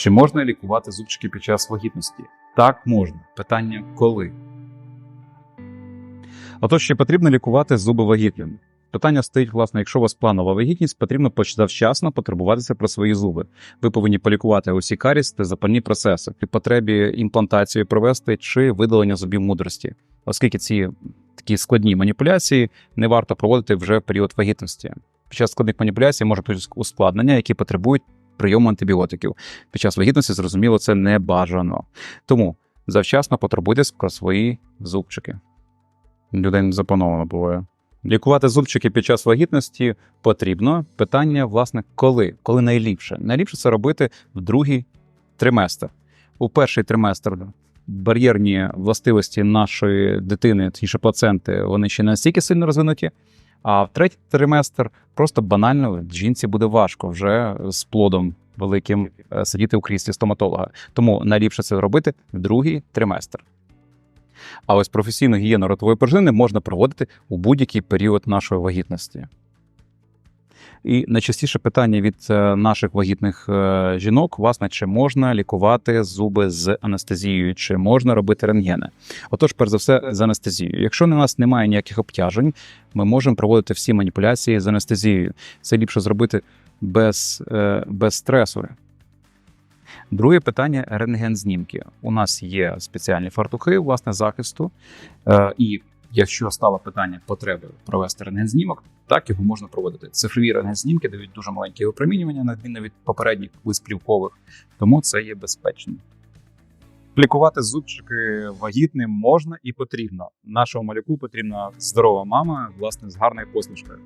Чи можна лікувати зубчики під час вагітності? Так, можна. Питання коли? Отож, чи потрібно лікувати зуби вагітним? Питання стоїть, власне, якщо у вас планова вагітність, потрібно завчасно потурбуватися про свої зуби. Ви повинні полікувати усі каріс та запальні процеси при потребі імплантацію провести чи видалення зубів мудрості, оскільки ці такі складні маніпуляції не варто проводити вже в період вагітності. Під час складних маніпуляцій може бути ускладнення, які потребують прийому антибіотиків. Під час вагітності, зрозуміло, це не бажано. Тому завчасно потурбуйтесь про свої зубчики. Людей не заплановано буває. Лікувати зубчики під час вагітності потрібно. Питання, власне, коли? Коли найліпше? Найліпше це робити в другий триместр. У перший триместр бар'єрні властивості нашої дитини, точніше плаценти, вони ще не настільки сильно розвинуті. А в третій триместр просто банально жінці буде важко вже з плодом великим е, сидіти у кріслі стоматолога. Тому найліпше це робити в другий триместр. А ось професійну гігієну ротової порожнини можна проводити у будь-який період нашої вагітності. І найчастіше питання від е, наших вагітних е, жінок, власне, чи можна лікувати зуби з анестезією, чи можна робити рентгени. Отож, перш за все, з анестезією. Якщо у нас немає ніяких обтяжень, ми можемо проводити всі маніпуляції з анестезією. Це ліпше зробити без, е, без стресу. Друге питання рентген-знімки. У нас є спеціальні фартухи власне захисту, і якщо стало питання потреби провести рентген-знімок, так його можна проводити. Цифрові рентген-знімки дають дуже маленьке випромінювання, на відміну від попередніх висплівкових, тому це є безпечно. Лікувати зубчики вагітним можна і потрібно. Нашому малюку потрібна здорова мама, власне, з гарною посмішкою.